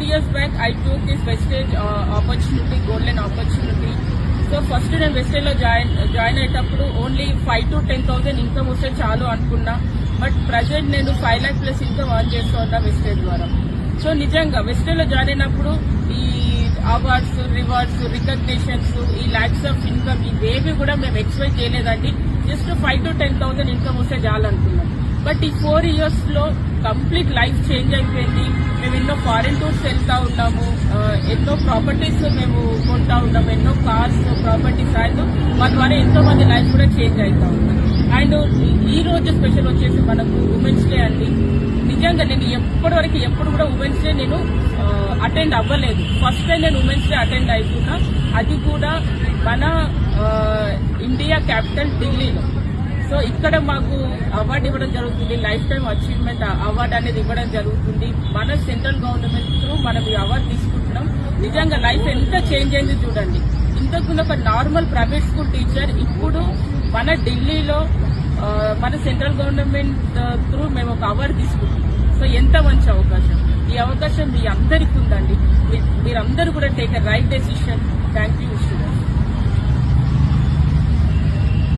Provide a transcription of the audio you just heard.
Four years back I took this Vestige opportunity golden opportunity so first నేను వెస్టేజ్లో join join అయ్యేటప్పుడు only five to ten thousand income వస్తే చాలు అనుకున్నా. But present నేను five lakh plus income earn చేస్తూ ఉన్నా వెస్టేజ్ ద్వారా. సో నిజంగా వెస్టేజ్లో జాయిన్ అయినప్పుడు ఈ అవార్డ్స్ రివార్డ్స్ రికగ్నిషన్స్ ఈ ల్యాక్స్ ఆఫ్ ఇన్కమ్ ఇవేవి కూడా మేము ఎక్స్పెక్ట్ చేయలేదండి. Just five to ten thousand income వస్తే చాలు అనుకున్నాం. బట్ ఈ ఫోర్ ఇయర్స్లో కంప్లీట్ లైఫ్ చేంజ్ అయిపోయింది. మేము ఎన్నో ఫారెన్ టూర్స్ వెళ్తా ఉన్నాము. ఎన్నో ప్రాపర్టీస్ మేము కొంటా ఉన్నాము. ఎన్నో కార్స్ ప్రాపర్టీస్ అండ్ మా ద్వారా ఎంతో మంది లైఫ్ కూడా చేంజ్ అవుతా ఉంది. అండ్ ఈ రోజు స్పెషల్ వచ్చేసి మనకు ఉమెన్స్ డే అండి. నిజంగా నేను ఎప్పటి వరకు ఎప్పుడు కూడా ఉమెన్స్ డే నేను అటెండ్ అవ్వలేదు. ఫస్ట్ టైం నేను ఉమెన్స్ డే అటెండ్ అవుతున్నా అది కూడా మన ఇండియా క్యాపిటల్ ఢిల్లీలో సో ఇక్కడ మాకు అవార్డు ఇవ్వడం జరుగుతుంది లైఫ్ టైం అచీవ్మెంట్ అవార్డు అనేది ఇవ్వడం జరుగుతుంది. మన సెంట్రల్ గవర్నమెంట్ త్రూ మనం ఈ అవార్డు తీసుకుంటున్నాం. నిజంగా లైఫ్ ఎంత చేంజ్ అయింది చూడండి. ఇంతకుముందు ఒక నార్మల్ ప్రైవేట్ స్కూల్ టీచర్ ఇప్పుడు మన ఢిల్లీలో మన సెంట్రల్ గవర్నమెంట్ త్రూ మేము ఒక అవార్డు తీసుకుంటున్నాం. సో ఎంత మంచి అవకాశం? ఈ అవకాశం మీ అందరికీ ఉందండి. మీరందరూ కూడా take right decision thank you